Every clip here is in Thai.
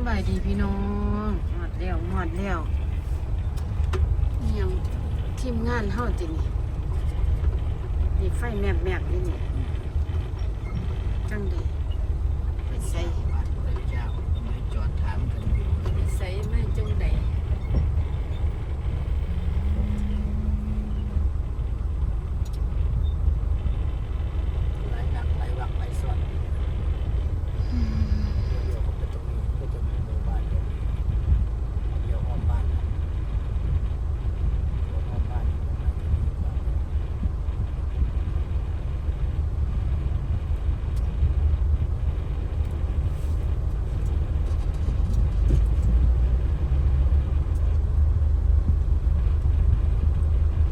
สบายดีพี่น้องหอดแล้วหอดแล้วนี่ยังทีมงานเฮาจินี่นี่ไฟแมบแมบนี่นี่จังไดไปใส่ บาทพระเจ้าไม่จอดถามกันอยู่ ไปใส่มาจังได หลายดักหลายวักหลายซ่อนเดี๋ยวผมจะตรงนี้ก็จะมีหมู่บ้านเดี๋ยวนี้เดี๋ยวอ้อมบ้านนะเดี๋ยวอ้อมบ้านประมาณจะมีบ้าน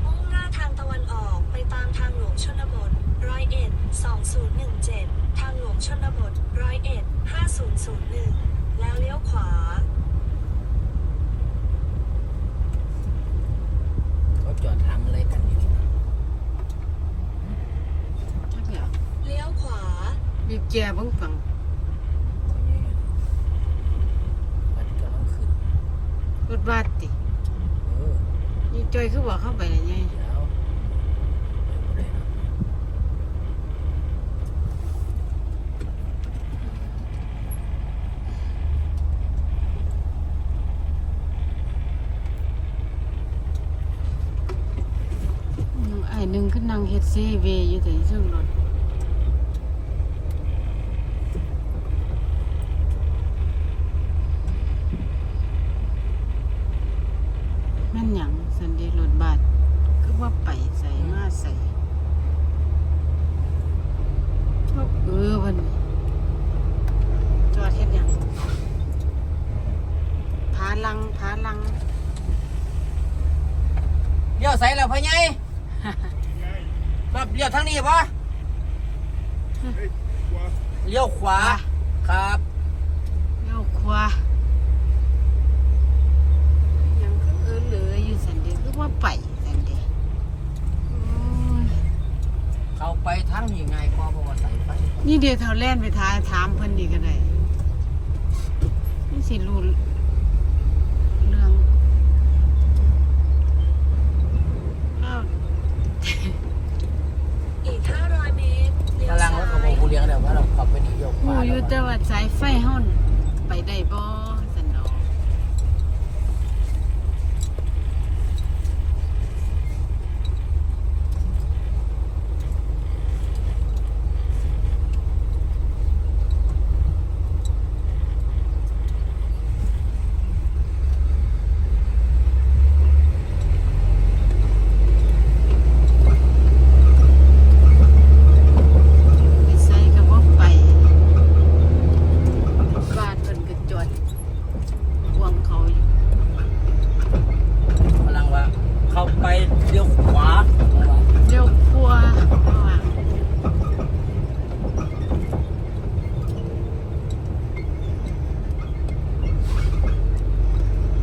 มุ่งหน้าทางตะวันออกไปตามทางหลวงชนบทร้อยเอ็ดสองศูนย์หนึ่งเจ็ดทางหลวง ชนบทร้อยเอ็ดห้าศูนย์ศูนย์หนึ่งแล้วเลี้ยวขวา เขาจอดถามอะไรกันอยู่นะจักแล้วเลี้ยวขวา บีบแกเบิ่งฟังคนนี้มันกำลังขึ้นรถบัสติเออนี่จอยคือบอกเข้าไปแล้วไง เดี๋ยวไปบ่ได้นะ ไอ้หนึ่งขึ้นนั่งเฮ็ด ซีเวอยู่แต่ซึ่งรถแม่นหยังสันเดรถบัสคือว่าไปใส่มาใส่เออวันจอดเฮ็ดหยังผาลังผาลังเลี้ยวใส่แล้วพ่อใหญ่ เลี้ยวทางนี้ปะเลี้ยวขวา ครับ เลี้ยวขวายังคือเออเหลืออยู่สันเดีคือว่าไปสันเดีโอ้ยเข้าไปทางนี้ไงพอเพราะว่าใส่ไฟนี่เดียวเท่าแล่นไปทายถามเพิ่นดีก็ได้นี่สิรู้เรื่องอ้าว อีก 500 เมตรเลี้ยว กำลัง ซ้าร ถของ ย กูเลี้ยงแล้วว่าเราขับไปนี่โยกข หู วา อยู่ แล้ว แต่ว่าสายไฟเฮาน่ะไปได้บ่สันดอก ไปใส่ก็บ่ไปบ้านเพิ่นก็จอดห่วงเขาอยู่ กำลังว่าเข้าไปเลี้ยวขวา เดี๋ยวครัวเพราะว่า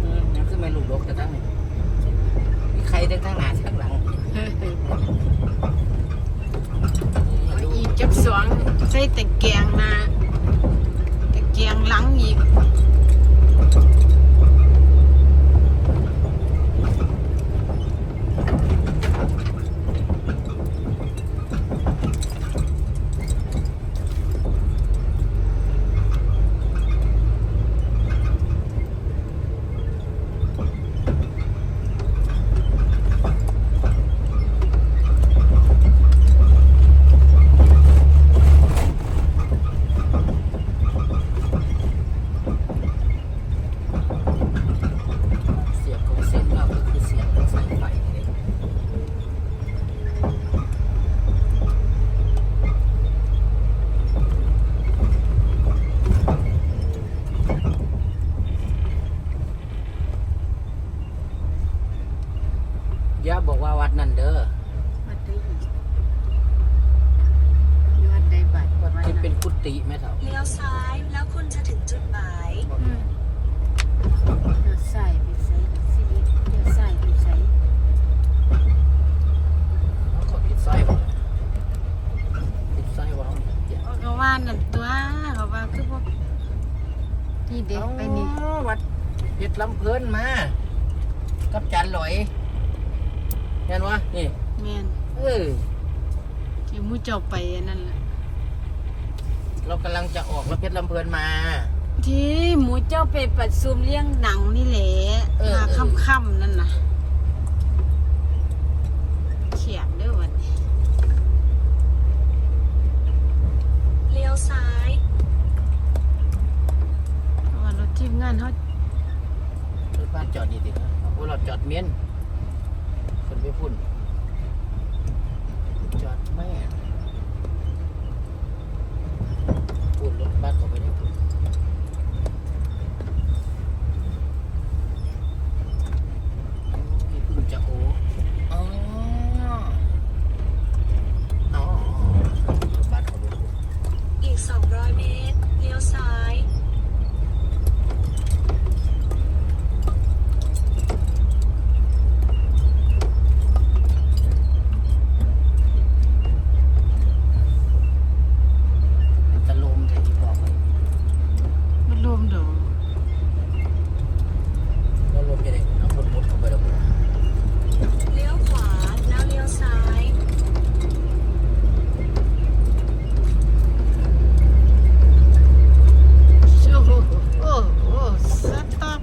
เออยังคือไม่หลุดรถกันทั้งนี้มีใครเดินทางหน้าทางหลัง เอาอีกจักสอง ใส่แต่แกงนะแต่แกงหลังอีก เสียบของเส้นเราก็คือเสียบของสายไฟนี่เอง ย่าบอกว่าวัดนั่นเด้อ วัดได้อีกมีวัดได้บัตรวัด ที่ นั้น เป็นกุฏิแม่ เฒ่าเลี้ยวซ้ายแล้วคุณจะถึงจุดหมาย อืมเดี๋ยวใส่ไปใส่สิเดี๋ยวใส่ไปใส่เขาขอปิดไส้บ่ปิดไส้ว่าเขาเจ็บเขาว่านั่นตัวเขาว่าคือพวกนี่เด็กไปนี่อ๋อวัดเพชรลำเพลินมา กับจานหลอยเห็นวะนี่ แม่นเออ ที่หมูเจ้าไปอันนั่นแหละ เรากำลังจะออกแล้วเพชรลำเพลินมา ที่หมูเจ้าไปประชุมเลี้ยงหนังนี่แหละเออ มาเออค่ำๆนั่นน่ะเขียบเด้อวันนี้เลี้ยวซ้าย เพราะว่ารถทีมงานเขารถบ้านจอดนี่ดิโอ้เราจอดเมียนคนไปพุ่น จอดแม่ พุ่นรถบ้านเขาไปญี่ปุ่นนี่เพิ่งจะโอ้อ๋ออ๋อรถบ้านเขาไปพุ่น อีก 200 เมตร เลี้ยวซ้าย ตะลมแต่ที่บอกไป มันรวมเดอ ก็ลมยังไงเอาคนมุดเข้าไปแล้ว เลี้ยวขวา แล้วเลี้ยวซ้าย โอ้โหโอ้โหสต๊อป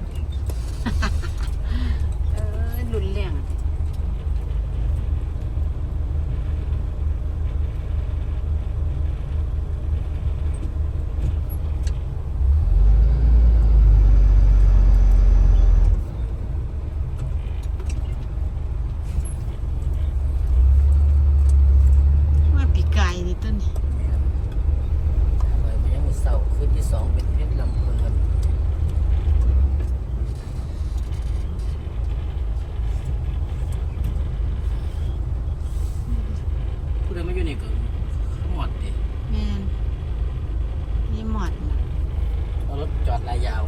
เออหลุนแรงว่าปีกายนี่ต้นนี่ ทำไมมันยังมือเศร้าคืนที่สองเป็นเพชรลำเพลินผู้ใดมาอยู่นี่ก็หมดดิ แมนนี่หมอดน่ะ เอารถจอดลายยาว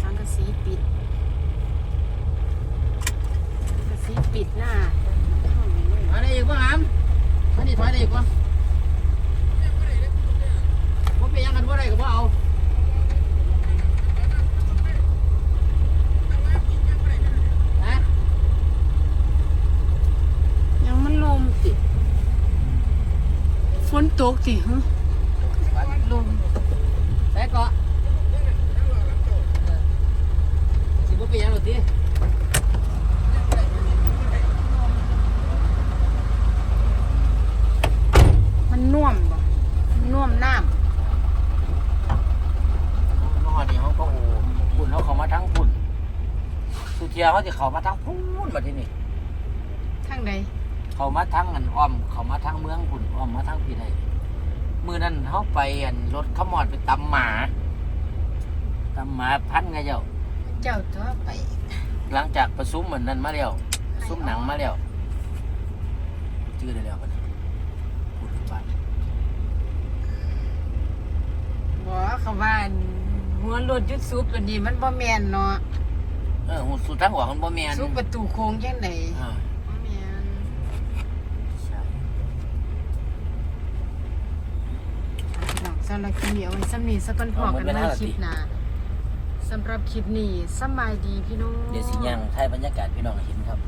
สังกะสีปิดสังกะสีปิดหน้า มาได้อีกป่ะครับมานี่ถอยได้อีกป่ะว่าไปยังกันว่าได้ก็บ่เอาฮะ ยังมันลมติฝนต กสิฮะลมใส่เกาะสิบ่ไปยังหรอกทีมันน่วมบ่น่วมน้เมื่อวานนี้เขาก็โอ้คุณเขาเขามาทั้งคุณสุเทียเขาจะเขามาทั้งพูนมาที่นี่ำทางใดเขามาทั้งอันอ้อม เขามาทั้งเมืองคุณอ้อมมาทั้งปีไทย มือนั้นเขาไปอันรถขมอดไปตำหมาตำหมาพันไงเจ้า เจ้าตัวไปหลังจากประชุมเหมือนนั้นมาแล้วประชุมหนังมาแล้วชื่อได้แล้วปะเนี่ยพูดถึงบ้านบ่เขาว่าอันหัวรถยุดซุปอันนี้มันบ่แม่นเนาะเออหูสุดทั้งหัวมันบ่แมนซุปประตูโค้งจังได อ่า บ่แม่น ใช่ พี่น้องสำ หรับคลิปนี้เอาไว้ซ้ำนี้สักกันพอกันในคลิปหน้าสำหรับคลิปนี้สำบายดีพี่น้อง เดี๋ยวสิยังไทยบรรยากาศพี่น้องเห็นครับ